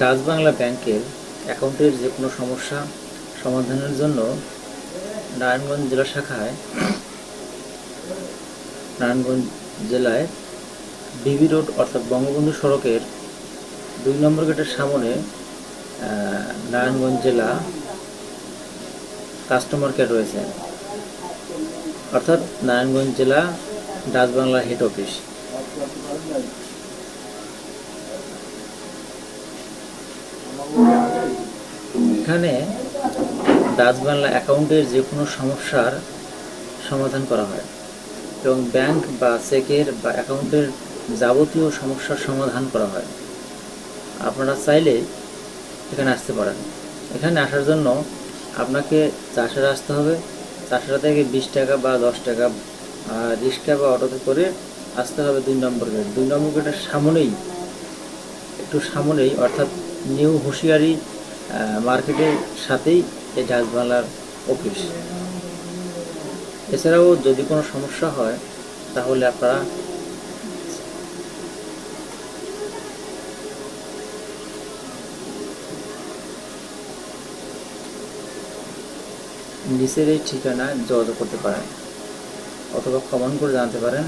Dutch Bangla ব্যাংকের অ্যাকাউন্টের যে কোনো সমস্যা সমাধানের জন্য নারায়ণগঞ্জ জেলা শাখায় নারায়ণগঞ্জ জেলায় বিবি রোড অর্থাৎ বঙ্গবন্ধু সড়কের দুই নম্বর গেটের সামনে নারায়ণগঞ্জ জেলা কাস্টমার কেয়ার রয়েছে। অর্থাৎ নারায়ণগঞ্জ জেলা ডাচ বাংলা হেড অফিস। এখানে ডাচ বাংলা অ্যাকাউন্টের যে কোনো সমস্যার সমাধান করা হয় এবং ব্যাংক বা চেকের বা অ্যাকাউন্টের যাবতীয় সমস্যার সমাধান করা হয়। আপনারা চাইলে এখানে আসতে পারেন। এখানে আসার জন্য আপনাকে চাষারা আসতে হবে। চাষারা থেকে বিশ টাকা বা দশ টাকা রিক্সা বা অটোতে করে আসতে হবে দুই নম্বর গেট দুই নম্বর গেটের সামনেই, একটু সামনেই, অর্থাৎ নিউ হুঁশিয়ারি মার্কেটের সাথেই এই ডাচ বাংলার অফিস। এছাড়াও যদি কোনো সমস্যা হয়, তাহলে আপনারা নিচের এই ঠিকানায় যোগাযোগ করতে পারেন, অথবা কমেন্ট করে জানাতে পারেন।